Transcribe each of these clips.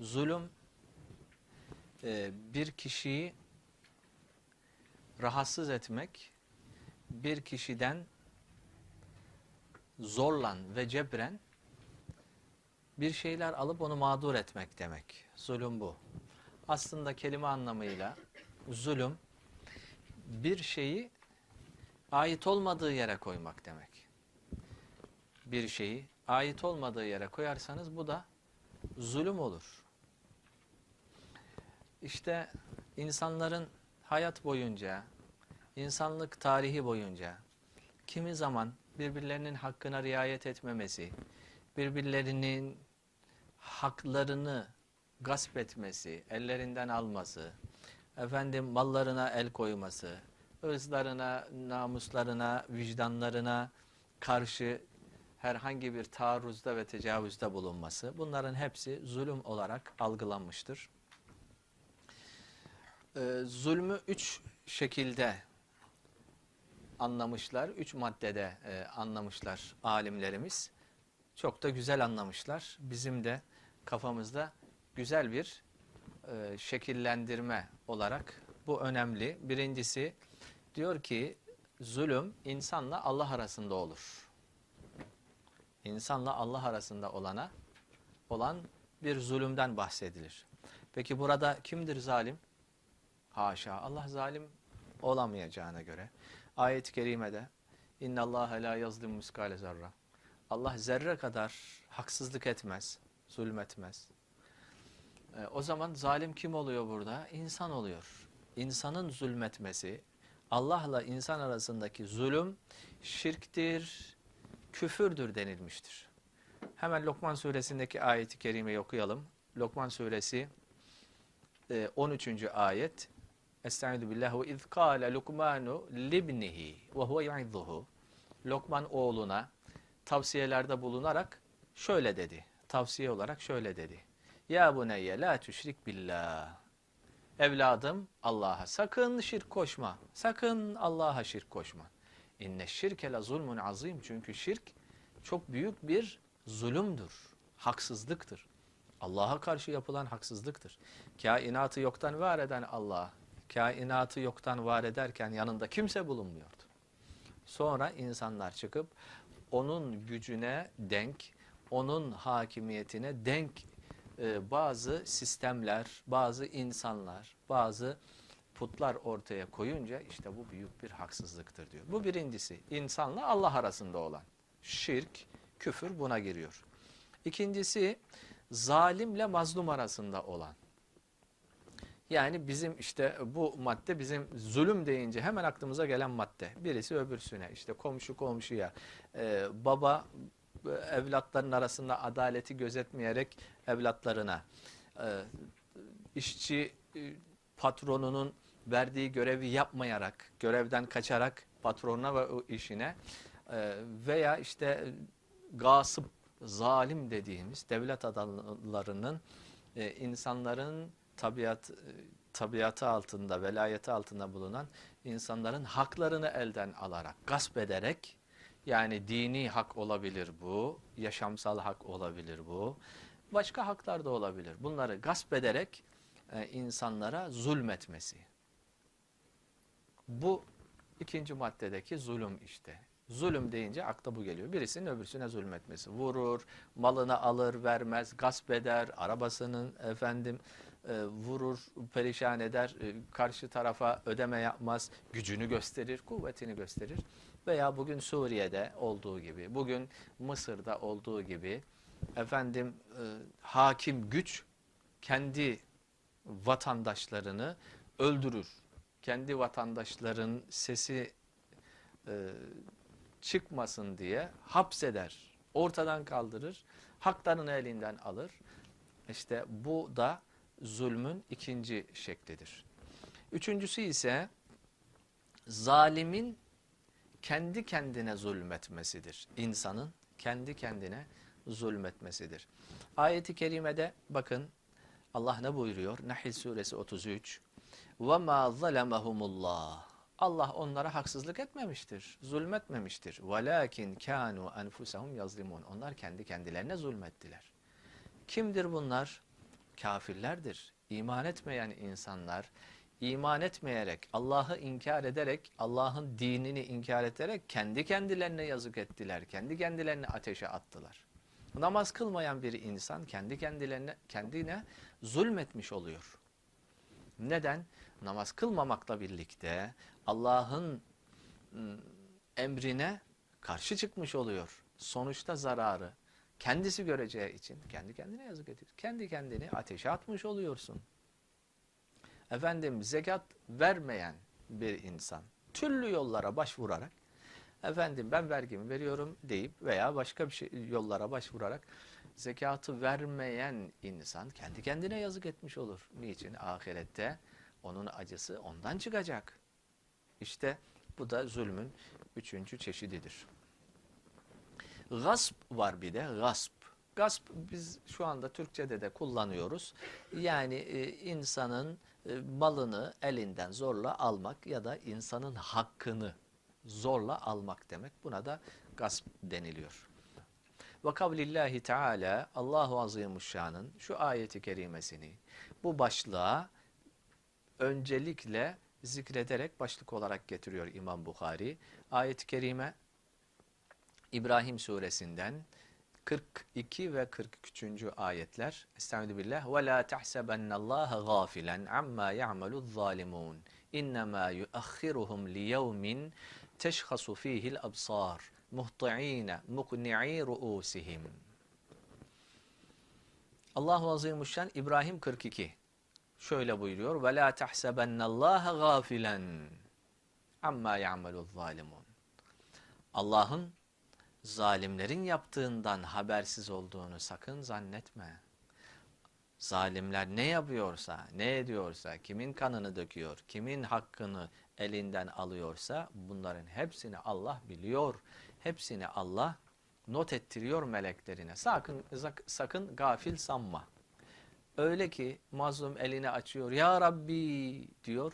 Zulüm e, bir kişiyi rahatsız etmek, bir kişiden zorlan ve cebren bir şeyler alıp onu mağdur etmek demek. Zulüm bu. Aslında kelime anlamıyla zulüm bir şeyi ait olmadığı yere koymak demek. Bir şeyi ait olmadığı yere koyarsanız bu da zulüm olur. İşte insanların hayat boyunca, insanlık tarihi boyunca kimi zaman birbirlerinin hakkına riayet etmemesi, birbirlerinin haklarını gasp etmesi, ellerinden alması, efendim mallarına el koyması, ırzlarına, namuslarına, vicdanlarına karşı herhangi bir taarruzda ve tecavüzde bulunması bunların hepsi zulüm olarak algılanmıştır. Ee, zulmü üç şekilde anlamışlar, üç maddede e, anlamışlar alimlerimiz. Çok da güzel anlamışlar. Bizim de kafamızda güzel bir e, şekillendirme olarak bu önemli. Birincisi diyor ki zulüm insanla Allah arasında olur. İnsanla Allah arasında olana olan bir zulümden bahsedilir. Peki burada kimdir zalim? Haşa Allah zalim olamayacağına göre. Ayet-i kerimede İnna Allah la yazlim miskale zarra. Allah zerre kadar haksızlık etmez, zulmetmez. E, o zaman zalim kim oluyor burada? İnsan oluyor. İnsanın zulmetmesi, Allah'la insan arasındaki zulüm şirktir, küfürdür denilmiştir. Hemen Lokman suresindeki ayeti kerimeyi okuyalım. Lokman suresi e, 13. ayet. Estaizu billah ve iz kâle Lukmanu libnihi ve huve yu'idduhu. Lokman oğluna tavsiyelerde bulunarak şöyle dedi. Tavsiye olarak şöyle dedi. Ya buneyye la tüşrik billah. Evladım Allah'a sakın şirk koşma. Sakın Allah'a şirk koşma. İnne şirke la zulmun azim. Çünkü şirk çok büyük bir zulümdür. Haksızlıktır. Allah'a karşı yapılan haksızlıktır. Kainatı yoktan var eden Allah, kainatı yoktan var ederken yanında kimse bulunmuyordu. Sonra insanlar çıkıp onun gücüne denk, onun hakimiyetine denk e, bazı sistemler, bazı insanlar, bazı putlar ortaya koyunca işte bu büyük bir haksızlıktır diyor. Bu birincisi insanla Allah arasında olan şirk, küfür buna giriyor. İkincisi zalimle mazlum arasında olan. Yani bizim işte bu madde bizim zulüm deyince hemen aklımıza gelen madde. Birisi öbürsüne işte komşu komşuya, e, baba e, evlatların arasında adaleti gözetmeyerek evlatlarına, e, işçi e, patronunun verdiği görevi yapmayarak, görevden kaçarak patronuna ve o işine e, veya işte gasıp, zalim dediğimiz devlet adamlarının e, insanların tabiat tabiatı altında, velayeti altında bulunan insanların haklarını elden alarak, gasp ederek yani dini hak olabilir bu, yaşamsal hak olabilir bu, başka haklar da olabilir. Bunları gasp ederek e, insanlara zulmetmesi. Bu ikinci maddedeki zulüm işte. Zulüm deyince akla bu geliyor. Birisinin öbürsüne zulmetmesi. Vurur, malını alır, vermez, gasp eder, arabasının efendim e, vurur, perişan eder, e, karşı tarafa ödeme yapmaz, gücünü gösterir, kuvvetini gösterir. Veya bugün Suriye'de olduğu gibi, bugün Mısır'da olduğu gibi efendim e, hakim güç kendi vatandaşlarını öldürür. Kendi vatandaşların sesi çıkmasın diye hapseder, ortadan kaldırır, haklarını elinden alır. İşte bu da zulmün ikinci şeklidir. Üçüncüsü ise zalimin kendi kendine zulmetmesidir. İnsanın kendi kendine zulmetmesidir. Ayeti kerimede bakın Allah ne buyuruyor? Nahl suresi 33. وَمَا ظَلَمَهُمُ اللّٰهِ Allah onlara haksızlık etmemiştir, zulmetmemiştir. وَلَاكِنْ كَانُوا أَنْفُسَهُمْ يَظْلِمُونَ Onlar kendi kendilerine zulmettiler. Kimdir bunlar? Kafirlerdir. İman etmeyen insanlar iman etmeyerek, Allah'ı inkar ederek, Allah'ın dinini inkar ederek kendi kendilerine yazık ettiler. Kendi kendilerini ateşe attılar. Namaz kılmayan bir insan kendi kendilerine kendine zulmetmiş oluyor. Neden? Namaz kılmamakla birlikte Allah'ın ıı, emrine karşı çıkmış oluyor. Sonuçta zararı kendisi göreceği için kendi kendine yazık ediyor. Kendi kendini ateşe atmış oluyorsun. Efendim zekat vermeyen bir insan türlü yollara başvurarak efendim ben vergimi veriyorum deyip veya başka bir şey yollara başvurarak zekatı vermeyen insan kendi kendine yazık etmiş olur. Niçin? Ahirette onun acısı ondan çıkacak. İşte bu da zulmün üçüncü çeşididir. Gasp var bir de gasp. Gasp biz şu anda Türkçe'de de kullanıyoruz. Yani e, insanın e, malını elinden zorla almak ya da insanın hakkını zorla almak demek. Buna da gasp deniliyor. Ve kavlillahi teala Allahu Azimuşşan'ın şu ayeti kerimesini bu başlığa öncelikle zikrederek başlık olarak getiriyor İmam Bukhari. Ayet-i kerime İbrahim suresinden 42 ve 43. ayetler. Estaizu billah. Ve la tahsebennallaha gafilen amma ya'maluz zalimun. İnnemâ yuakhiruhum liyevmin teşhasu fihil absar. Muhti'ine mukni'i ru'usihim. Allahu Azimuşşan İbrahim 42 şöyle buyuruyor. Ve la tahsebennallaha gafilen amma ya'maluz zalimun. Allah'ın zalimlerin yaptığından habersiz olduğunu sakın zannetme. Zalimler ne yapıyorsa, ne ediyorsa, kimin kanını döküyor, kimin hakkını elinden alıyorsa bunların hepsini Allah biliyor. Hepsini Allah not ettiriyor meleklerine. Sakın, sakın gafil sanma. Öyle ki mazlum elini açıyor. Ya Rabbi diyor.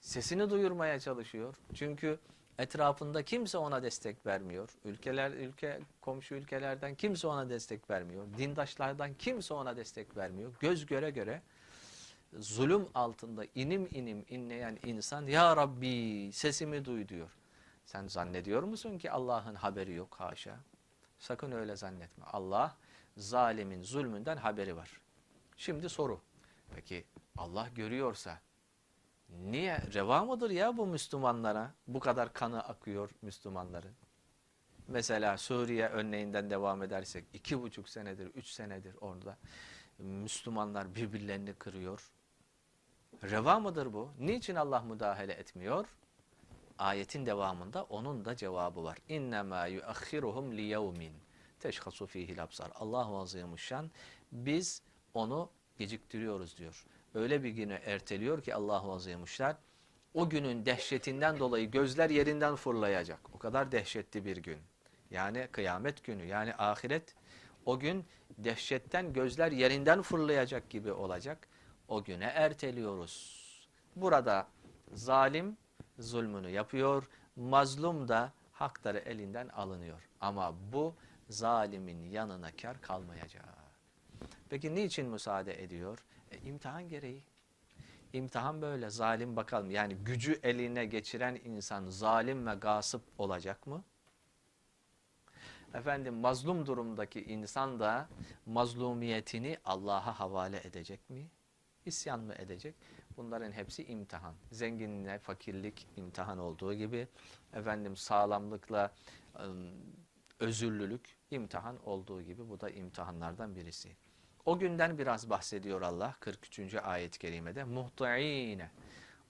Sesini duyurmaya çalışıyor. Çünkü Etrafında kimse ona destek vermiyor. Ülkeler, ülke, komşu ülkelerden kimse ona destek vermiyor. Dindaşlardan kimse ona destek vermiyor. Göz göre göre zulüm altında inim inim inleyen insan Ya Rabbi sesimi duy diyor. Sen zannediyor musun ki Allah'ın haberi yok haşa? Sakın öyle zannetme. Allah zalimin zulmünden haberi var. Şimdi soru. Peki Allah görüyorsa Niye? Reva mıdır ya bu Müslümanlara? Bu kadar kanı akıyor Müslümanların. Mesela Suriye örneğinden devam edersek iki buçuk senedir, üç senedir orada Müslümanlar birbirlerini kırıyor. Reva mıdır bu? Niçin Allah müdahale etmiyor? Ayetin devamında onun da cevabı var. İnnemâ yuakhiruhum liyevmin teşhasu fihil absar. Allahu Azimuşşan biz onu geciktiriyoruz diyor öyle bir güne erteliyor ki Allahu Azimuşlar o günün dehşetinden dolayı gözler yerinden fırlayacak. O kadar dehşetli bir gün. Yani kıyamet günü yani ahiret o gün dehşetten gözler yerinden fırlayacak gibi olacak. O güne erteliyoruz. Burada zalim zulmünü yapıyor, mazlum da hakları elinden alınıyor. Ama bu zalimin yanına kar kalmayacak. Peki niçin müsaade ediyor? E, imtihan gereği. İmtihan böyle zalim bakalım. Yani gücü eline geçiren insan zalim ve gasıp olacak mı? Efendim mazlum durumdaki insan da mazlumiyetini Allah'a havale edecek mi? İsyan mı edecek? Bunların hepsi imtihan. Zenginle fakirlik imtihan olduğu gibi efendim sağlamlıkla özürlülük imtihan olduğu gibi bu da imtihanlardan birisi. O günden biraz bahsediyor Allah 43. ayet-i kerimede. Muhtaine.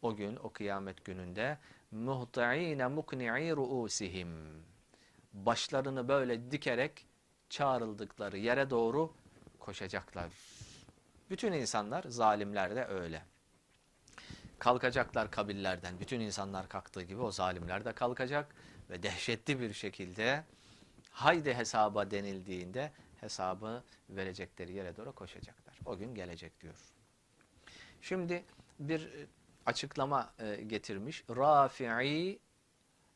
O gün, o kıyamet gününde muhtaine mukni'i ruusihim. Başlarını böyle dikerek çağrıldıkları yere doğru koşacaklar. Bütün insanlar, zalimler de öyle. Kalkacaklar kabillerden. Bütün insanlar kalktığı gibi o zalimler de kalkacak ve dehşetli bir şekilde haydi hesaba denildiğinde hesabı verecekleri yere doğru koşacaklar. O gün gelecek diyor. Şimdi bir e, açıklama e, getirmiş. Rafi'i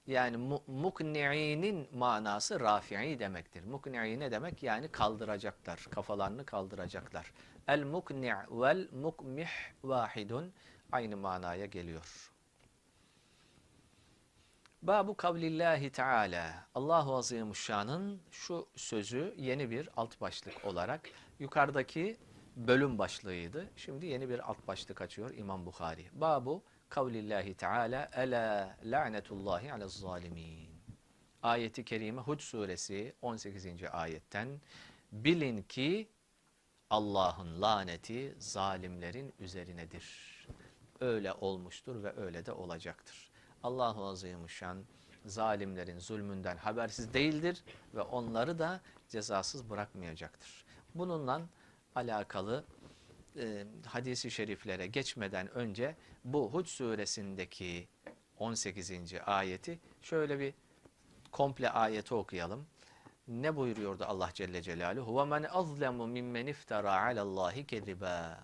Yani mu- mukni'inin manası rafi'i demektir. Mukni'i ne demek? Yani kaldıracaklar, kafalarını kaldıracaklar. El mukni' vel mukmih vahidun aynı manaya geliyor. Babu kavlillahi teala. Allahu Azimuşşan'ın şu sözü yeni bir alt başlık olarak yukarıdaki bölüm başlığıydı. Şimdi yeni bir alt başlık açıyor İmam Bukhari. Babu kavlillahi teala ela la'netullahi alel zalimin. Ayeti kerime Hud suresi 18. ayetten bilin ki Allah'ın laneti zalimlerin üzerinedir. Öyle olmuştur ve öyle de olacaktır. Allahu Azimuşşan zalimlerin zulmünden habersiz değildir ve onları da cezasız bırakmayacaktır. Bununla alakalı e, hadisi şeriflere geçmeden önce bu Hud suresindeki 18. ayeti şöyle bir komple ayeti okuyalım. Ne buyuruyordu Allah Celle Celaluhu? وَمَنْ أَظْلَمُ مِمَّنْ اِفْتَرَى عَلَى اللّٰهِ كَذِبًا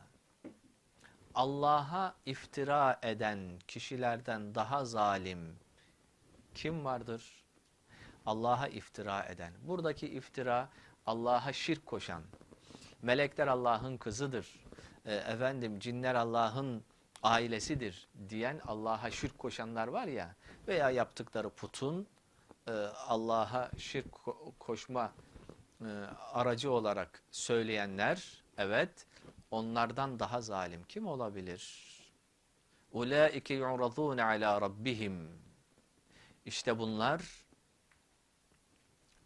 Allah'a iftira eden kişilerden daha zalim kim vardır? Allah'a iftira eden. Buradaki iftira Allah'a şirk koşan. Melekler Allah'ın kızıdır. E, efendim cinler Allah'ın ailesidir diyen Allah'a şirk koşanlar var ya veya yaptıkları putun e, Allah'a şirk ko- koşma e, aracı olarak söyleyenler evet onlardan daha zalim kim olabilir? Ulaike yu'radun ala rabbihim. İşte bunlar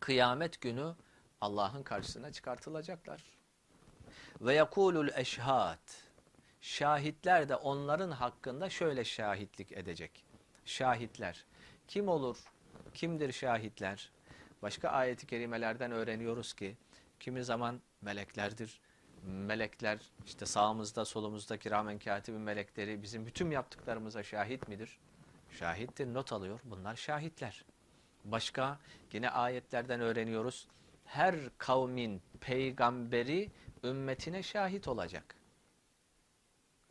kıyamet günü Allah'ın karşısına çıkartılacaklar. Ve yekulul eşhad. Şahitler de onların hakkında şöyle şahitlik edecek. Şahitler. Kim olur? Kimdir şahitler? Başka ayeti kerimelerden öğreniyoruz ki kimi zaman meleklerdir. Melekler işte sağımızda solumuzda kiramen katibin melekleri bizim bütün yaptıklarımıza şahit midir? Şahittir, not alıyor. Bunlar şahitler. Başka yine ayetlerden öğreniyoruz. Her kavmin peygamberi ümmetine şahit olacak.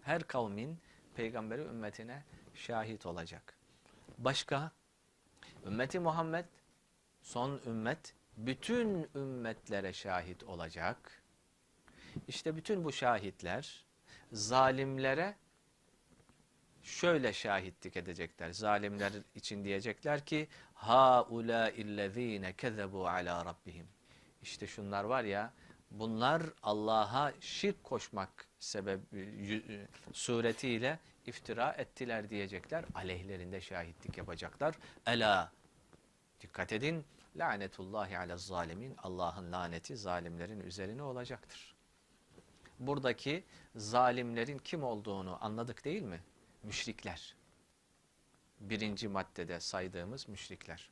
Her kavmin peygamberi ümmetine şahit olacak. Başka ümmeti Muhammed son ümmet bütün ümmetlere şahit olacak. İşte bütün bu şahitler zalimlere şöyle şahitlik edecekler. Zalimler için diyecekler ki ha ula illezine kezebu ala rabbihim. İşte şunlar var ya bunlar Allah'a şirk koşmak sebebi suretiyle iftira ettiler diyecekler. Aleyhlerinde şahitlik yapacaklar. Ela dikkat edin lanetullahi ala zalimin Allah'ın laneti zalimlerin üzerine olacaktır. Buradaki zalimlerin kim olduğunu anladık değil mi? Müşrikler. Birinci maddede saydığımız müşrikler.